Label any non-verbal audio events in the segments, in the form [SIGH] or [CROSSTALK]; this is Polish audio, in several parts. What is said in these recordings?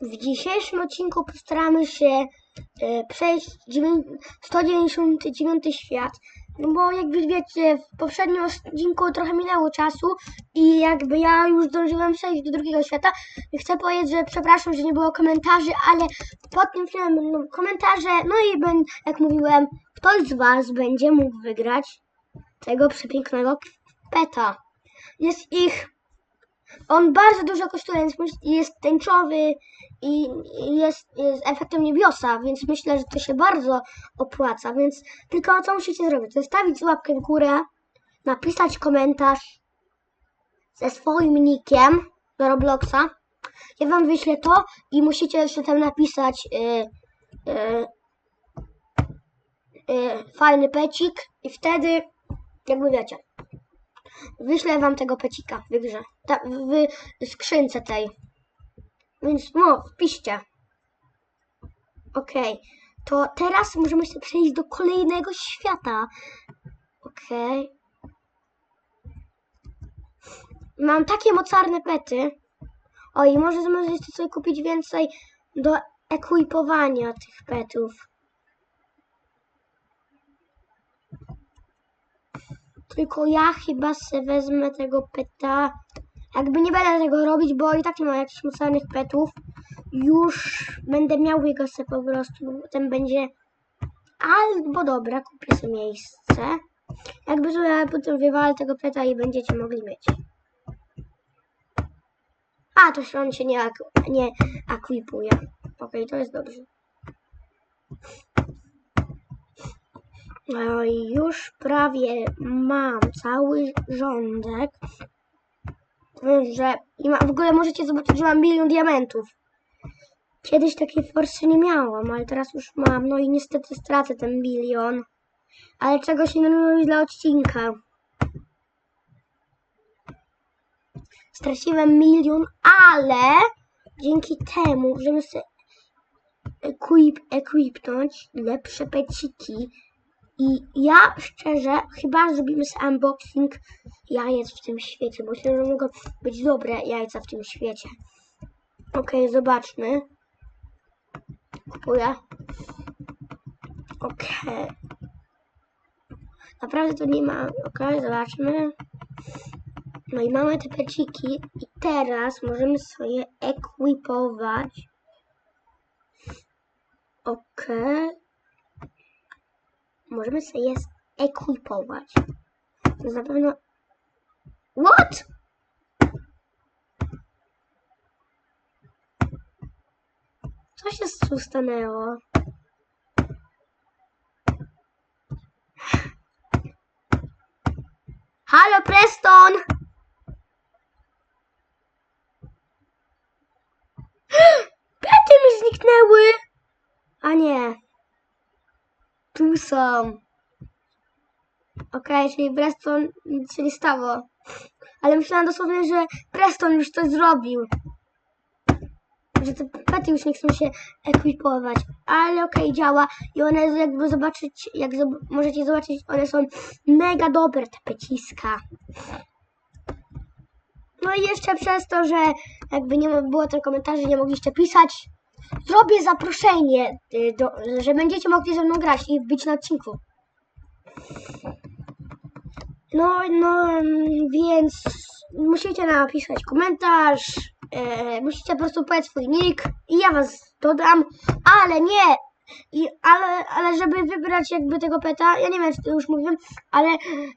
W dzisiejszym odcinku postaramy się e, przejść dziewię- 199 świat. No bo jakby wiecie, w poprzednim odcinku trochę minęło czasu i jakby ja już zdążyłem przejść do drugiego świata. Chcę powiedzieć, że przepraszam, że nie było komentarzy, ale pod tym filmem będą komentarze. No i ben, jak mówiłem, ktoś z Was będzie mógł wygrać tego przepięknego peta. Jest ich on bardzo dużo kosztuje, więc jest tęczowy i jest, jest efektem niebiosa, więc myślę, że to się bardzo opłaca. Więc tylko co musicie zrobić? Zostawić łapkę w górę, napisać komentarz ze swoim nickiem do Robloxa. Ja wam wyślę to i musicie jeszcze tam napisać yy, yy, yy, fajny pecik i wtedy, jakby wiecie, Wyślę wam tego pecika w grze. Ta, w skrzynce tej. Więc no, wpiszcie. Okej. To teraz możemy się przejść do kolejnego świata. Okej. Mam takie mocarne pety. O i może możecie sobie kupić więcej do ekwipowania tych petów. Tylko ja chyba se wezmę tego peta. Jakby nie będę tego robić, bo i tak nie ma jakichś mocarnych petów. Już będę miał jego se po prostu. Potem będzie. Albo dobra, kupię sobie miejsce. Jakby ja potem wywalę tego peta i będziecie mogli mieć. A, to się on się nie, nie akwipuje. Okej, to jest dobrze. No już prawie mam cały rządek. Że i ma, w ogóle możecie zobaczyć, że mam milion diamentów. Kiedyś takiej forsy nie miałam, ale teraz już mam. No i niestety stracę ten milion. Ale czegoś nie robić dla odcinka. Straciłem milion, ale dzięki temu możemy sobie equip, equipnąć lepsze peciki. I ja szczerze chyba zrobimy sobie unboxing jajec w tym świecie, bo myślę, że mogą być dobre jajca w tym świecie. Okej, zobaczmy. Kupuję. Okej. Naprawdę to nie ma. Okej, zobaczmy. No i mamy te peciki i teraz możemy sobie ekwipować. Okej. Możemy sobie je ekwipować. To na pewno... What? Co się tu stanęło? Halo, Preston! [GASPS] Pety mi zniknęły! A nie. Tu są. Okej, czyli Preston nic się nie stało. Ale myślałam dosłownie, że Preston już coś zrobił. Że te pety już nie chcą się ekwipować. Ale okej, działa. I one jakby zobaczyć, jak zob- możecie zobaczyć, one są mega dobre, te peciska. No i jeszcze przez to, że jakby nie było tych komentarzy, nie mogliście pisać, zrobię zaproszenie, y, do, że będziecie mogli ze mną grać i być na odcinku. No, no, mm, więc musicie napisać komentarz, e, musicie po prostu powiedzieć swój nick i ja was dodam, ale nie, i, ale, ale żeby wybrać jakby tego peta, ja nie wiem, czy to już mówiłem, ale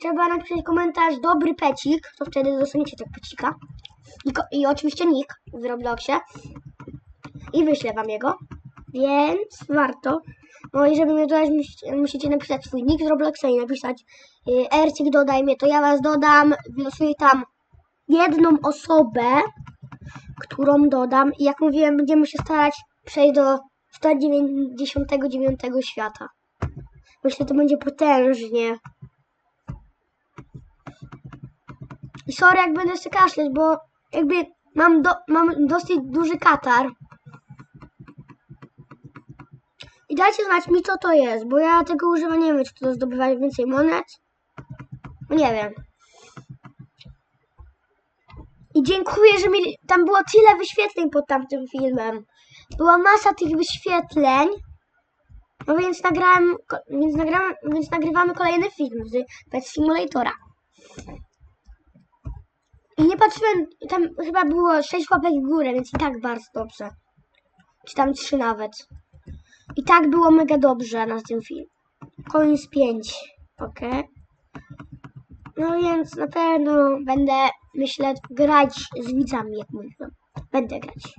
trzeba napisać komentarz dobry pecik, to wtedy dostaniecie tego pecika. I, I oczywiście nick w Robloxie i wyślę wam jego, więc warto. No i żeby mnie dodać, musicie, napisać swój nick z Robloxa i napisać y, Ercik dodaj mnie, to ja was dodam, wylosuję tam jedną osobę, którą dodam i jak mówiłem, będziemy się starać przejść do 199 świata. Myślę, to będzie potężnie. I sorry, jak będę jeszcze kaszleć, bo jakby mam, do, mam dosyć duży katar. I dajcie znać mi, co to jest, bo ja tego używam, nie wiem, czy to zdobywa więcej monet. Nie wiem. I dziękuję, że mi tam było tyle wyświetleń pod tamtym filmem. Była masa tych wyświetleń. No więc nagrałem, więc więc nagrywamy kolejny film z Pet Simulatora. I nie patrzyłem, tam chyba było 6 łapek w górę, więc i tak bardzo dobrze. Czy tam 3 nawet. I tak było mega dobrze na tym filmie. Koniec 5. Ok. No więc na pewno będę, myślę, grać z widzami, jak mówiłem. Będę grać.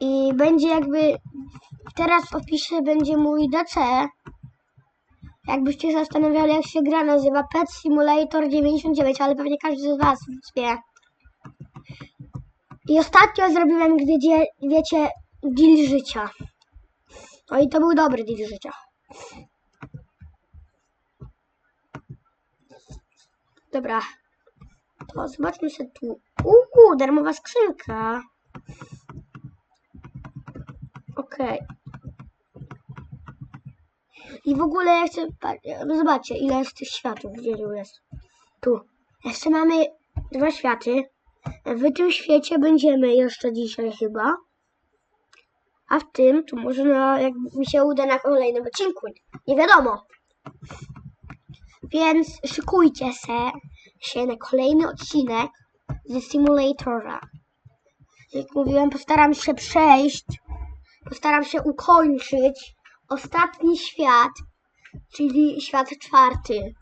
I będzie jakby, teraz w opisie będzie mój DC. Jakbyście się zastanawiali, jak się gra, nazywa Pet Simulator 99, ale pewnie każdy z Was wie. I ostatnio zrobiłem, gdzie, wiecie, deal życia. No i to był dobry deal życia. Dobra. To zobaczmy się tu. Uuu, darmowa skrzynka. Okej. I w ogóle pa- no Zobaczcie, ile jest tych światów. Gdzie tu jest? Tu. Jeszcze mamy dwa światy. W tym świecie będziemy jeszcze dzisiaj chyba. A w tym, to może no, jak mi się uda na kolejnym odcinku. Nie wiadomo. Więc szykujcie se, się na kolejny odcinek ze Simulatora. Jak mówiłem, postaram się przejść, postaram się ukończyć ostatni świat, czyli świat czwarty.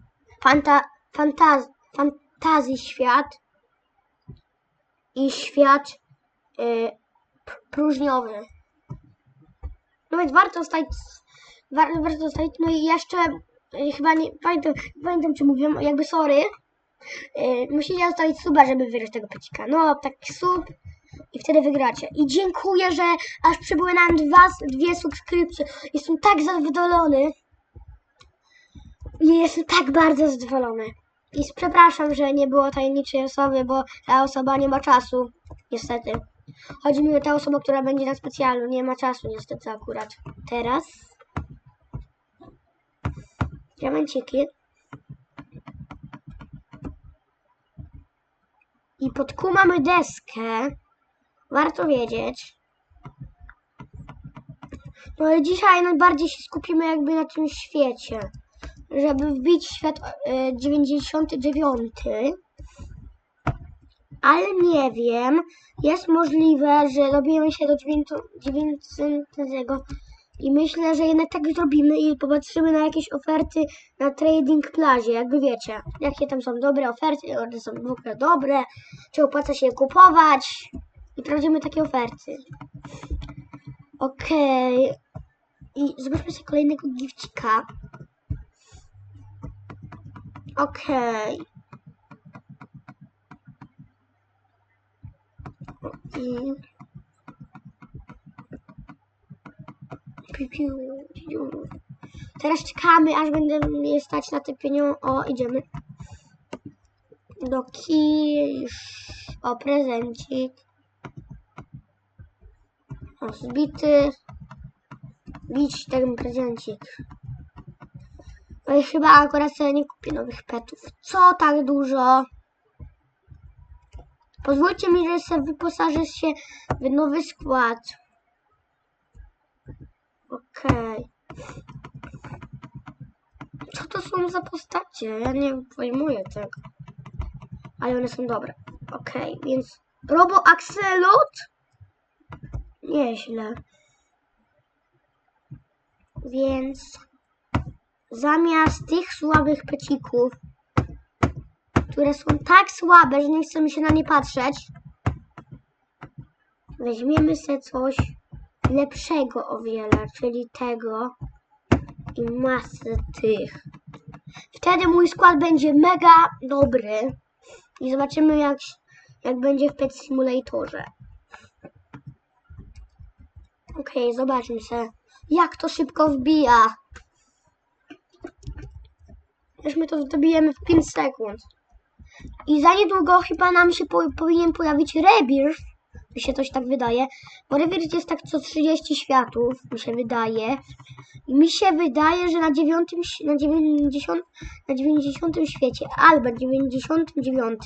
Fanta, fantaz, fantazji świat i świat y, próżniowy. No więc warto zostać, war, warto zostać, no i jeszcze y, chyba nie, pamiętam, pamiętam czy mówiłem, jakby sorry, y, musicie zostawić suba, żeby wygrać tego pecika. No, taki sub i wtedy wygracie. I dziękuję, że aż przybyły nam dwa, dwie subskrypcje. Jestem tak zadowolony. I jestem tak bardzo zadowolony. I przepraszam, że nie było tajemniczej osoby, bo ta osoba nie ma czasu. Niestety. Chodzi mi o tę osobę, która będzie na specjalu. Nie ma czasu niestety akurat. Teraz. Diamenciki. I pod kół mamy deskę. Warto wiedzieć. No i dzisiaj najbardziej się skupimy jakby na tym świecie. Żeby wbić świat e, 99. Ale nie wiem. Jest możliwe, że dobijemy się do 900 i myślę, że jednak tak zrobimy i popatrzymy na jakieś oferty na Trading Plazie, jakby wiecie, jakie tam są dobre oferty, one są w ogóle dobre, czy opłaca się je kupować i sprawdzimy takie oferty. Okej. I zobaczmy sobie kolejnego gifcika. Okej. I... Piu, piu, piu. Teraz czekamy, aż będę mnie stać na te pieniądze. O, idziemy. Do kisz. O, prezencik. O, zbity. Bić ten prezencik. No i chyba akurat sobie nie kupię nowych petów. Co tak dużo? Pozwólcie mi, że sobie wyposażę się w nowy skład. Okej. Co to są za postacie? Ja nie pojmuję tego. Ale one są dobre. Okej, więc Robo Axelot? Nieźle. Więc zamiast tych słabych pecików, które są tak słabe, że nie chcemy się na nie patrzeć, weźmiemy sobie coś lepszego o wiele, czyli tego i masę tych. Wtedy mój skład będzie mega dobry i zobaczymy jak, jak będzie w Pet Simulatorze. Okej, zobaczmy się. Jak to szybko wbija. Już my to zdobijemy w 5 sekund. I za niedługo chyba nam się po, powinien pojawić Rebirth. Mi się coś tak wydaje. Bo Rebirth jest tak co 30 światów, mi się wydaje. I mi się wydaje, że na 9, na 90, na 90 świecie albo 99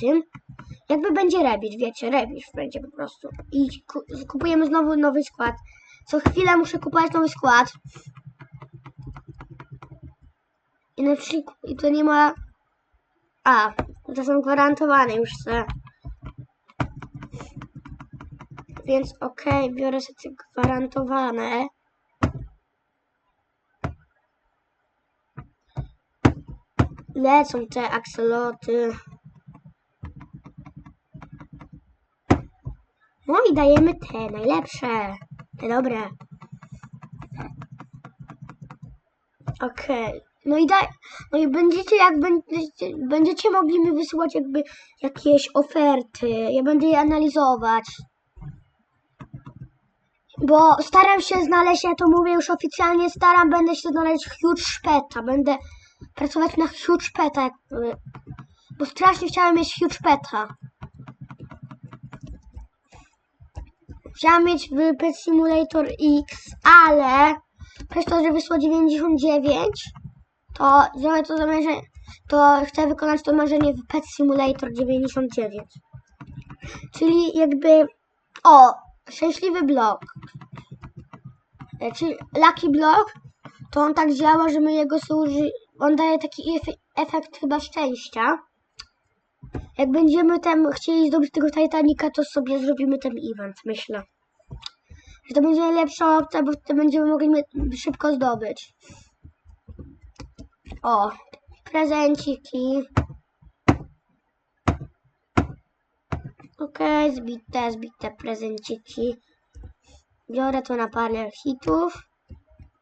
Jakby będzie rebić, wiecie, rebić będzie po prostu. I ku kupujemy znowu nowy skład. Co chwilę muszę kupować nowy skład. I na przykład i to nie ma. A, to są gwarantowane już te. Więc okej, biorę sobie te gwarantowane. Lecą te akseloty. No i dajemy te najlepsze. Te dobre. Okej. No i daj. No i będziecie jak będziecie, będziecie mogli mi wysyłać jakby jakieś oferty. Ja będę je analizować. Bo staram się znaleźć, ja to mówię już oficjalnie, staram, będę się znaleźć huge peta. Będę pracować na huge peta. Bo strasznie chciałem mieć huge peta. Chciałam mieć w Pet Simulator X, ale przez to, że wysłał 99, to zrobię to zamierzenie, to chcę wykonać to marzenie w Pet Simulator 99. Czyli jakby, o, szczęśliwy blok. E, Czyli Lucky Block, to on tak działa, że my jego służy, on daje taki efe- efekt chyba szczęścia. Jak będziemy tam chcieli zdobyć tego Titanica, to sobie zrobimy ten event, myślę. Że to będzie najlepsza opcja, bo wtedy będziemy mogli szybko zdobyć. O, prezenciki. Okej, zbite, zbite prezenciki. Biorę to na parę hitów.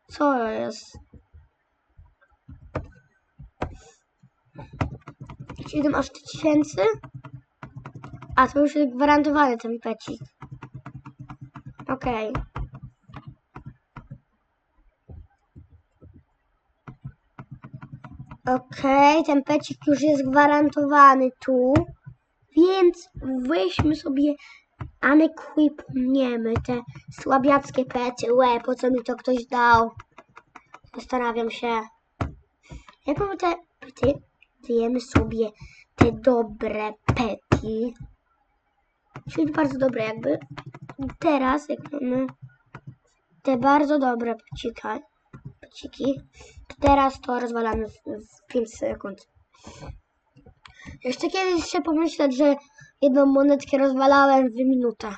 Co jest? 7 aż tysięcy? A, to już jest gwarantowany ten pecik. Okej. Okej, ten pecik już jest gwarantowany tu. Więc weźmy sobie, a my equipniemy te słabiackie pety. Łe, po co mi to ktoś dał? Zastanawiam się. Jak mamy te pety? Dajemy sobie te dobre pety. Czyli bardzo dobre jakby. Teraz jak mamy te bardzo dobre pecika, to teraz to rozwalamy w, w 5 sekund. Jeszcze kiedyś się pomyśleć, że jedną monetkę rozwalałem w minutę.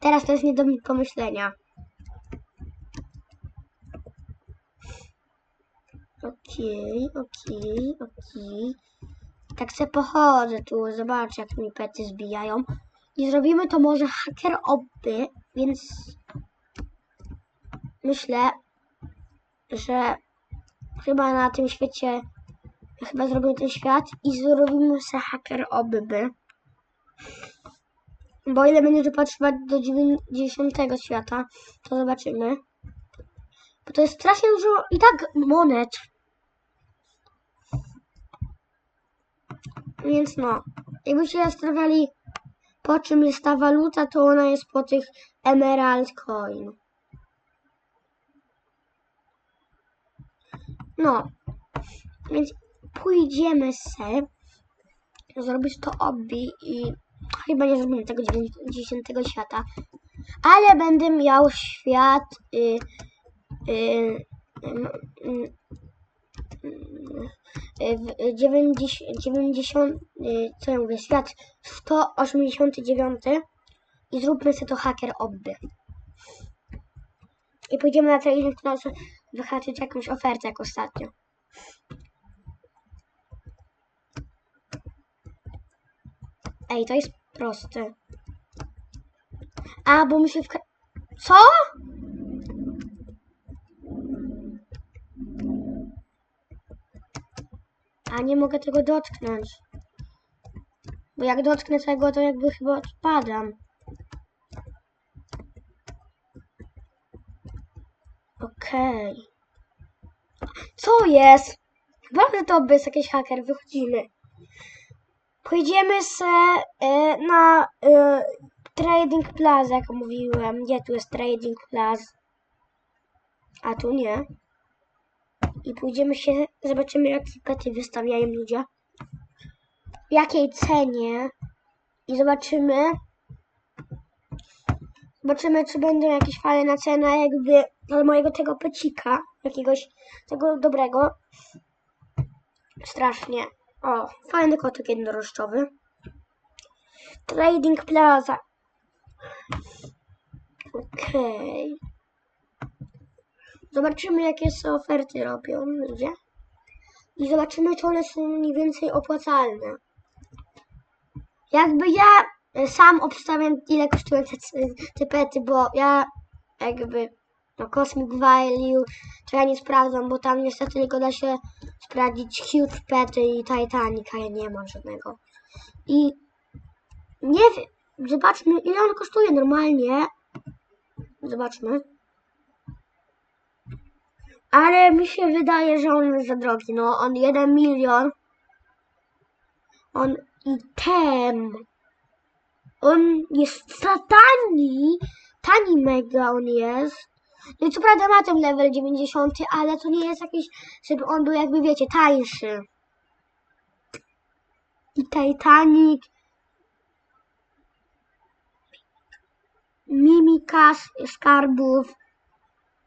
Teraz to jest nie do pomyślenia. Okej, okej, okej. Tak se pochodzę tu, zobaczę jak mi pety zbijają. I zrobimy to może haker obby, więc myślę, że chyba na tym świecie, chyba zrobimy ten świat i zrobimy se haker obby. Bo ile będzie to potrzebować do 90 świata, to zobaczymy. Bo to jest strasznie dużo i tak monet. Więc no, jakbyście zastanawiali, po czym jest ta waluta, to ona jest po tych Emerald Coin. No, więc pójdziemy se zrobić to obbi i chyba nie zrobimy tego 90 świata, ale będę miał świat y, y, mm, mm, y, w 90, 90 y, co ja mówię, świat 189 i zróbmy sobie to haker obby. I pójdziemy na trading class wyhaczyć jakąś ofertę jak ostatnio. Ej, to jest proste. A, bo mi się w... Co? A nie mogę tego dotknąć. Bo jak dotknę tego, to jakby chyba odpadam. Okej. Co jest? Że to jest jakiś haker. Wychodzimy. Pojedziemy se e, na e, Trading Plaza, jak mówiłem. Gdzie tu jest Trading Plaza? A tu nie. I pójdziemy się, zobaczymy jakie pety wystawiają ludzie. w jakiej cenie i zobaczymy. Zobaczymy, czy będą jakieś fajne ceny, jakby do mojego tego pecika, jakiegoś tego dobrego. Strasznie. O, fajny kotek jednorożcowy. Trading Plaza. Okej. Zobaczymy, jakie są oferty robią ludzie. I zobaczymy, czy one są mniej więcej opłacalne. Jakby ja sam obstawiam, ile kosztują te, te pety, bo ja jakby no Cosmic Value to ja nie sprawdzam, bo tam niestety tylko da się sprawdzić Huge Pety i Titanic, a ja nie mam żadnego. I nie wiem, zobaczmy ile on kosztuje normalnie. Zobaczmy. Ale mi się wydaje, że on jest za drogi. No, on 1 milion. On i tem. On jest tani. Tani mega on jest. No i co prawda ma ten level 90, ale to nie jest jakiś, żeby on był jakby wiecie, tańszy. I Titanic. Mimika skarbów.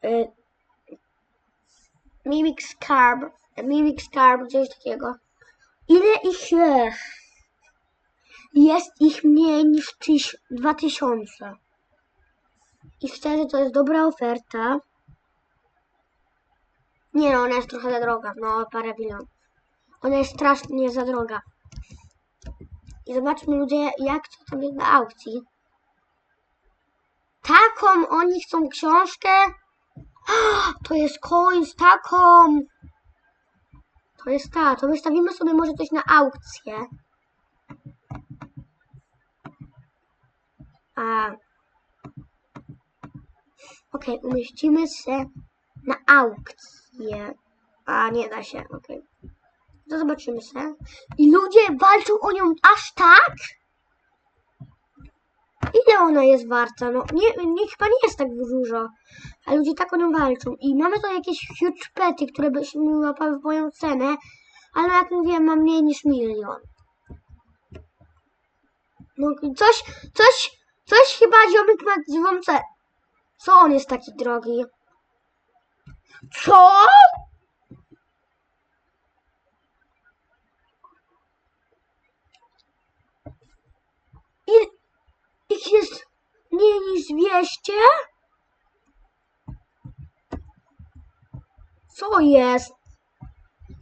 Y, Mimic Scarb, Mimic Scarb, coś takiego. Ile ich jest? Jest ich mniej niż tyś, 2000. I szczerze to jest dobra oferta. Nie no, ona jest trochę za droga, no parę milionów. Ona jest strasznie za droga. I zobaczmy ludzie, jak to tam jest na aukcji. Taką oni chcą książkę. To jest coin z taką. To jest ta. To wystawimy sobie może coś na aukcję. A. Okej, umieścimy się na aukcję. A, nie da się, okej. To zobaczymy się. I ludzie walczą o nią aż tak? Ile ona jest warta? No, nie, nie, chyba nie jest tak dużo. A ludzie tak o nią walczą. I mamy tu jakieś huge pety, które byśmy łapały w moją cenę. Ale jak mówiłem, mam mniej niż milion. No coś, coś, coś chyba ziomek ma dziwą cenę. Co on jest taki drogi? Co? Ile ich jest mniej niż 200? Co jest?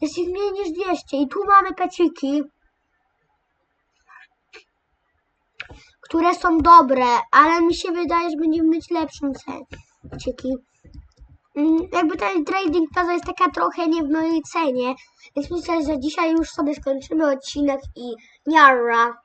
Jest ich mniej niż 200 i tu mamy peciki, które są dobre, ale mi się wydaje, że będziemy mieć lepszą. Peciki. Mm, Jakby ten trading plaza jest taka trochę nie w mojej cenie, więc myślę, że dzisiaj już sobie skończymy odcinek i niara.